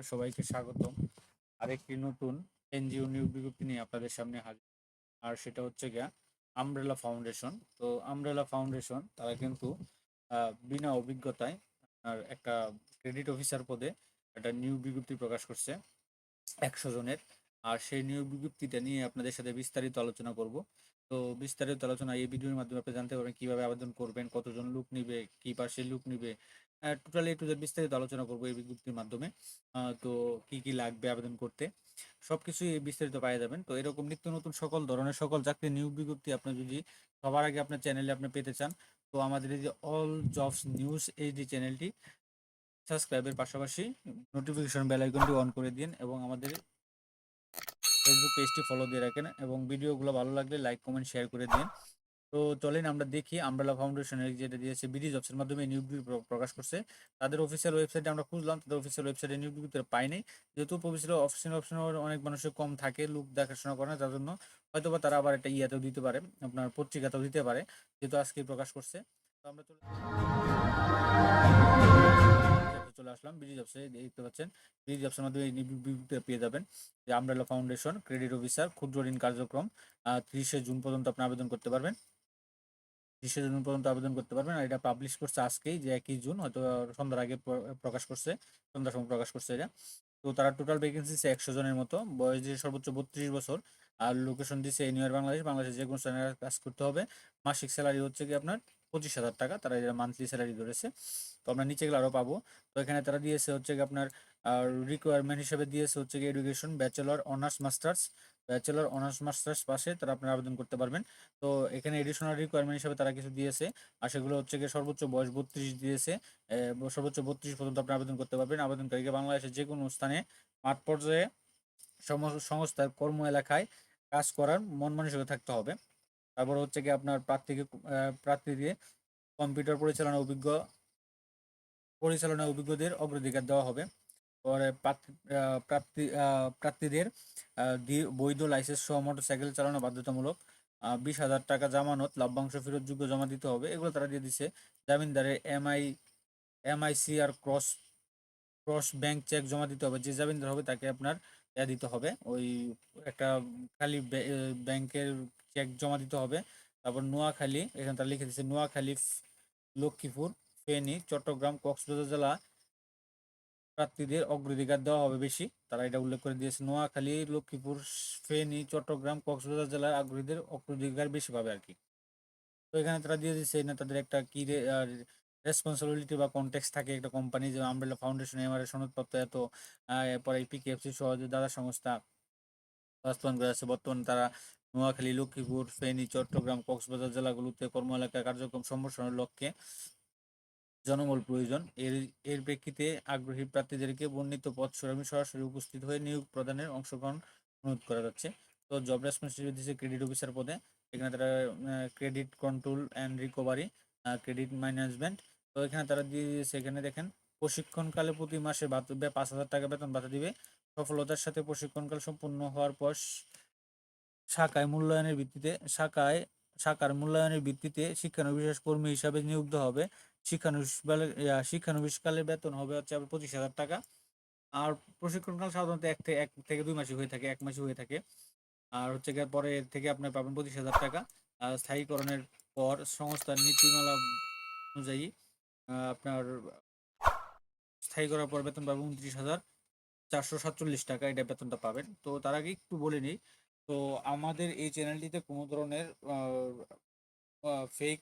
বন্ধুরা সবাইকে স্বাগতম। আরেকটি নতুন এনজিও নিয়োগ বিজ্ঞপ্তি নিয়ে আপনাদের সামনে হাজির। আর সেটা হচ্ছে গিয়া আমব্রেলা ফাউন্ডেশন তো আমব্রেলা ফাউন্ডেশন তারা কিন্তু বিনা অভিজ্ঞতায় আর একটা ক্রেডিট অফিসার পদে একটা নিয়োগ বিজ্ঞপ্তি প্রকাশ করছে একশো জনের। আর সেই নিয়োগ বিজ্ঞপ্তিটা নিয়ে আপনাদের সাথে বিস্তারিত আলোচনা করব। তো বিস্তারিত আলোচনা এই ভিডিওর মাধ্যমে আপনি জানতে পারবেন কীভাবে আবেদন করবেন, কতজন লোক নিবে, কি পাশে লোক নিবে। টোটালি একটু বিস্তারিত আলোচনা করব এই বিজ্ঞপ্তির মাধ্যমে। তো কি কি লাগবে আবেদন করতে সব সবকিছুই বিস্তারিত পাওয়া যাবেন। তো এরকম নিত্য নতুন সকল ধরনের সকল চাকরি নিয়োগ বিজ্ঞপ্তি আপনি যদি সবার আগে আপনার চ্যানেলে আপনি পেতে চান, তো আমাদের এই যে অল জবস নিউজ এই যে চ্যানেলটি, সাবস্ক্রাইবের পাশাপাশি নোটিফিকেশন বেল আইকনটি অন করে দিন এবং আমাদের ফেসবুক পেজটি ফলো দিয়ে রাখেন এবং ভিডিওগুলো ভালো লাগলে লাইক কমেন্ট শেয়ার করে দিন তো চলেন আমরা দেখি আমব্রেলা ফাউন্ডেশনের যেটা দিয়েছে বিডি জবসের মাধ্যমে নিয়োগ বিজ্ঞপ্তি প্র- প্রকাশ করছে। তাদের অফিসিয়াল ওয়েবসাইটে আমরা খুঁজলাম, তাদের অফিসিয়াল ওয়েবসাইটে নিয়োগ বিজ্ঞপ্তি পাইনি যেহেতু অফিসিয়াল অপশন অপশন অনেক মানুষের কম থাকে, লোক দেখাশোনা করে না, তার জন্য হয়তো বা তারা আবার একটা ইয়াতেও দিতে পারে, আপনার পত্রিকাতেও দিতে পারে, যেহেতু আজকে প্রকাশ করছে। তো আমরা চলে চলে আসলাম। বিডি জবসে দেখতে পাচ্ছেন বিডি জবসের মাধ্যমে পেয়ে যাবেন যে আমব্রেলা ফাউন্ডেশন ক্রেডিট অফিসার ক্ষুদ্র ঋণ কার্যক্রম তিরিশে জুন পর্যন্ত আপনি আবেদন করতে পারবেন। তিরিশে জুন পর্যন্ত আবেদন করতে পারবেন আর এটা পাবলিশ করছে আজকেই, যে একই জুন, হয়তো সন্ধ্যার আগে প্রকাশ করছে, সন্ধ্যার সময় প্রকাশ করছে এটা। তো তারা টোটাল ভ্যাকেন্সি একশো জনের মতো, বয়স দিয়ে সর্বোচ্চ বত্রিশ বছর, আর লোকেশন দিচ্ছে এনিওয়ার বাংলাদেশ বাংলাদেশে যে কোনো স্থানে কাজ করতে হবে। মাসিক স্যালারি হচ্ছে কি আপনার? পঁচিশ হাজার টাকা, তারা এটা মান্থলি স্যালারি ধরেছে। তো আমরা নিচে গেলে আরও পাবো। তো এখানে তারা দিয়েছে হচ্ছে কি আপনার রিকোয়ারমেন্ট হিসেবে দিয়েছে হচ্ছে কি education bachelor honours masters bachelor honours masters পাশে তারা আপনারা আবেদন করতে পারবেন। তো এখানে এডিশনাল রিকোয়ারমেন্ট হিসেবে তারা কিছু দিয়েছে। আর সেগুলো হচ্ছে গিয়ে সর্বোচ্চ বয়স বত্রিশ দিয়েছে। সর্বোচ্চ বত্রিশ পর্যন্ত আপনি আবেদন করতে পারবেন। আবেদনকারীকে বাংলাদেশের যে কোনো স্থানে, মাঠ পর্যায়ে সংস্থার কর্ম এলাকায় কাজ করার মন মানসিকতা থাকতে হবে। তারপর হচ্ছে কি আপনার প্রার্থীকে আহ, প্রার্থীদের কম্পিউটার পরিচালনা অভিজ্ঞ পরিচালনা অভিজ্ঞদের অগ্রাধিকার দেওয়া হবে। পরে প্রার্থী প্রার্থীদের বৈধ লাইসেন্স সহ মোটরসাইকেল চালানো বাধ্যতামূলক বিশ হাজার টাকা জামানত লভ্যাংশ ফেরত যোগ্য জমা দিতে হবে। এগুলো তারা দিয়ে দিচ্ছে জামিনদারের এমআই এমআইসি আর ক্রস ক্রস ব্যাংক চেক জমা দিতে হবে। যে জামিনদার হবে তাকে আপনার দিতে হবে। ওই একটা খালি ব্যাংকের চেক জমা দিতে হবে। তারপর নোয়াখালী, এখানে তারা লিখে দিচ্ছে নোয়াখালী, লক্ষ্মীপুর, ফেনী, চট্টগ্রাম, কক্সবাজার জেলা প্রার্থীদের অগ্রাধিকার দেওয়া হবে বেশি। তারা এটা উল্লেখ করে দিয়েছে। নোয়াখালী, লক্ষ্মীপুর, ফেনী, চট্টগ্রাম, কক্সবাজার জেলার আগ্রহীদের অগ্রাধিকার বেশি পাবে আর কি। তো এখানে তারা দিয়ে দিচ্ছে না তাদের একটা কি রেসপন্সিবিলিটি বা কন্টেক্স থাকে একটা কোম্পানি যে আমব্রেলা ফাউন্ডেশন এমআরএ সনদপত্র এত এরপরে পিকেএফসি সহ যে দাদা সংস্থা বাস্তবায়ন করে আছে বর্তমানে তারা নোয়াখালী, লক্ষ্মীপুর, ফেনী, চট্টগ্রাম, কক্সবাজার জেলাগুলোতে কর্ম এলাকায় কার্যক্রম সম্প্রসারণের লক্ষ্যে জনবল প্রয়োজন। এর এর প্রেক্ষিতে আগ্রহী প্রার্থীদেরকে বর্ণিত পদ সরাসরি সরাসরি উপস্থিত হয়ে নিয়োগ প্রদানের অংশগ্রহণ অনুরোধ করা যাচ্ছে। তো জব রেসপন্সিবিলিটি ক্রেডিট অফিসার পদে। এখানে তারা credit control and recovery credit management তো এখানে তারা দিয়ে দিয়েছে, এখানে দেখেন, প্রশিক্ষণকালে প্রতি মাসে পাঁচ হাজার টাকা বেতন ভাতা দিবে। সফলতার সাথে প্রশিক্ষণকাল সম্পূর্ণ হওয়ার পর শাখায় মূল্যায়নের ভিত্তিতে শাখায় শাখার মূল্যায়নের ভিত্তিতে শিক্ষানবিশ কর্মী হিসাবে দেওয়া হবে। শিক্ষানবিশকালের শিক্ষানবিশকালের বেতন হবে হচ্ছে আপনার পঁচিশ হাজার টাকা। আর প্রশিক্ষণকাল সাধারণত এক থেকে এক থেকে দুই মাসে হয়ে থাকে, এক মাসে হয়ে থাকে। আর হচ্ছে পরে থেকে আপনার পাবেন পঁচিশ হাজার টাকা। স্থায়ীকরণের পর সংস্থার নীতিমালা অনুযায়ী আপনার স্থায়ী করার পর বেতন পাবেন উনত্রিশ হাজার চারশো সাতচল্লিশ টাকা, এটা বেতনটা পাবেন। তো তার আগে একটু বলে নিই, তো আমাদের এই চ্যানেলটিতে কোনো ধরনের ফেক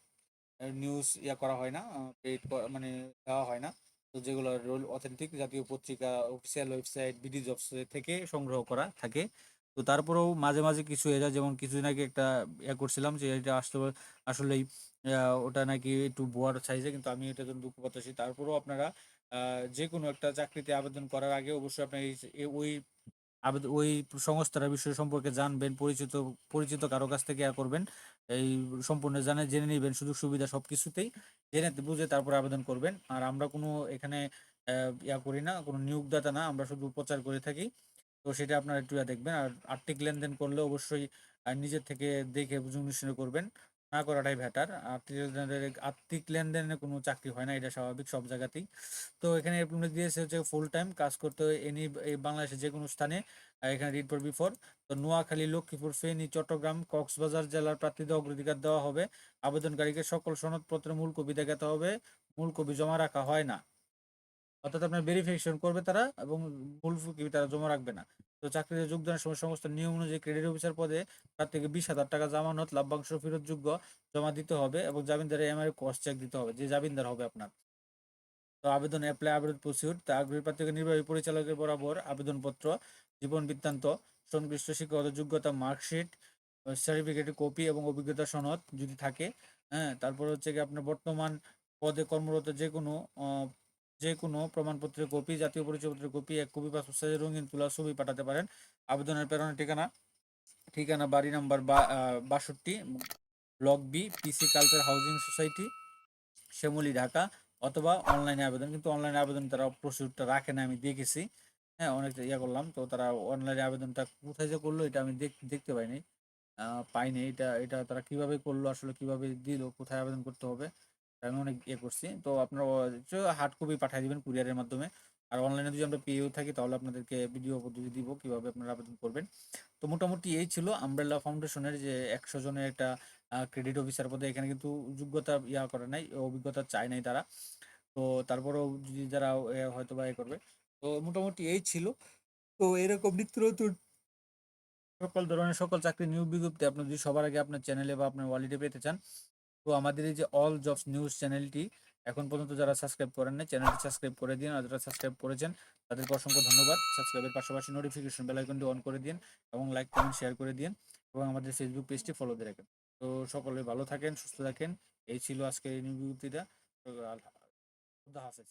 নিউজ ইয়া করা হয় না পেড মানে দেওয়া হয় না। তো যেগুলো রোল অথেন্টিক জাতীয় পত্রিকা, অফিসিয়াল ওয়েবসাইট, বিডি জবস থেকে সংগ্রহ করা থাকে। তো তারপরেও মাঝে মাঝে কিছু যায়। যেমন কিছুদিন আগে একটা ইয়া করছিলাম যে, এটা আসলে আসলেই ওটা নাকি একটু বড় সাইজে কিন্তু আমি এটার জন্য দুঃখ পাচ্ছি তারপরেও আপনারা যে কোনো একটা চাকরিতে আবেদন করার আগে অবশ্যই আপনার ওই আবেদন ওই সংস্থার বিষয় সম্পর্কে জানবেন, পরিচিত পরিচিত কারও কাছ থেকে ইয়া করবেন, এই সম্পূর্ণ জানে, জেনে নেবেন, সুযোগ, সুবিধা সব কিছুতেই জেনে বুঝে তারপর আবেদন করবেন। আর আমরা কোনো এখানে ইয়া করি না, কোনো নিয়োগদাতা না, আমরা শুধু প্রচার করে থাকি। তো সেটা আপনারা একটু দেখবেন। আর আর্থিক লেনদেন করলে অবশ্যই নিজের থেকে দেখে বুঝে করবেন। না করাটাই বেটার আর্থিক লেনদেনে কোনো চাকরি হয় না, এটা স্বাভাবিক সব জায়গাতেই। তো এখানে এমপ্লয়মেন্ট দিয়েছে হচ্ছে ফুল টাইম কাজ করতে এনি এই বাংলাদেশের যে কোনো স্থানে এখানে রিড ফর বিফোর তো নোয়াখালী, লক্ষ্মীপুর, ফেনী, চট্টগ্রাম, কক্সবাজার জেলার প্রার্থীদের অগ্রাধিকার দেওয়া হবে। আবেদনকারীকে সকল সনদপত্রে মূল কপি দেখাতে হবে। মূল কপি জমা রাখা হয় না। অর্থাৎ আপনার ভেরিফিকেশন করবে তারা এবং কপি তারা জমা রাখবে না। তো চাকরিতে যোগদানের সময় সমস্ত নিয়ম অনুযায়ী ক্রেডিট অফিসার পদে তার থেকে বিশ হাজার টাকা জামানত লাভ্যাংশ ফেরতযোগ্য জমা দিতে হবে এবং জামিনদারের এমআই কস্ট চেক দিতে হবে, যে জামিনদার হবে আপনার। তো আবেদন অ্যাপ্লাই আবেদন প্রসিউড তা আগ্রহী প্রার্থীকে নির্বাহী পরিচালকের বরাবর আবেদনপত্র, জীবন বৃত্তান্ত, সংশ্লিষ্ট শিক্ষাগত যোগ্যতা মার্কশিট সার্টিফিকেটের কপি এবং অভিজ্ঞতা সনদ যদি থাকে হ্যাঁ তারপর হচ্ছে কি আপনার বর্তমান পদে কর্মরত যে কোনো যে কোনো প্রমাণপত্রের কপি, জাতীয় পরিচয়পত্রের কপি, এক কপি, পাসপোর্ট সাইজের রঙিন তোলা, ছবি পাঠাতে পারেন। আবেদনের প্রেরণের ঠিকানা ঠিকানা, বাড়ি নাম্বার বা বাষট্টি block B, PC culture housing society, Shyamoli, Dhaka, অথবা অনলাইনে আবেদন। কিন্তু অনলাইনে আবেদন তারা প্রসিডিউরটা রাখে না, আমি দেখেছি। হ্যাঁ অনেকটা ইয়া করলাম। তো তারা অনলাইনে আবেদনটা কোথায় যে করল, এটা আমি দেখ- দেখতে পাইনি। পাইনি। এটা এটা তারা কীভাবে করল, আসলে কীভাবে দিল, কোথায় আবেদন করতে হবে আমি অনেক ইয়ে করছি। তো আপনারা হার্ড কপি পাঠিয়ে দিবেন কুরিয়ারের মাধ্যমে। আর অনলাইনে যদি আমরা পেয়েও থাকি, তাহলে আপনাদেরকে ভিডিও পদ্ধতি দিব, কীভাবে আপনারা আবেদন করবেন। তো মোটামুটি এই ছিল আমব্রেলা ফাউন্ডেশনের যে একশো জনের একটা ক্রেডিট অফিসার পদে। এখানে কিন্তু যোগ্যতা ইয়া করে নাই, অভিজ্ঞতা চায় নাই তারা। তো তারপরেও যদি যারা হয়তো বা এ করবে। তো মোটামুটি এই ছিল। তো এরকম নিত্য সকল ধরনের, সকল চাকরি নিয়োগ বিজ্ঞপ্তি আপনি যদি সবার আগে আপনার চ্যানেলে বা আপনার ওয়ালেটে পেতে চান তো আমাদের এই যে অল জবস নিউজ চ্যানেলটি এখন পর্যন্ত যারা সাবস্ক্রাইব করেন না চ্যানেলটি সাবস্ক্রাইব করে দিন আর যারা সাবস্ক্রাইব করেছেন, তাদেরকে অসংখ্য ধন্যবাদ। সাবস্ক্রাইবের পাশাপাশি নোটিফিকেশন বেল আইকনটি অন করে দিন এবং লাইক কমেন্ট শেয়ার করে দিন এবং আমাদের ফেসবুক পেজটি ফলো দিয়ে রাখেন। তো সকলে ভালো থাকেন, সুস্থ থাকেন। এই ছিল আজকের এই বিজ্ঞপ্তিটা খুদা হাফেজ।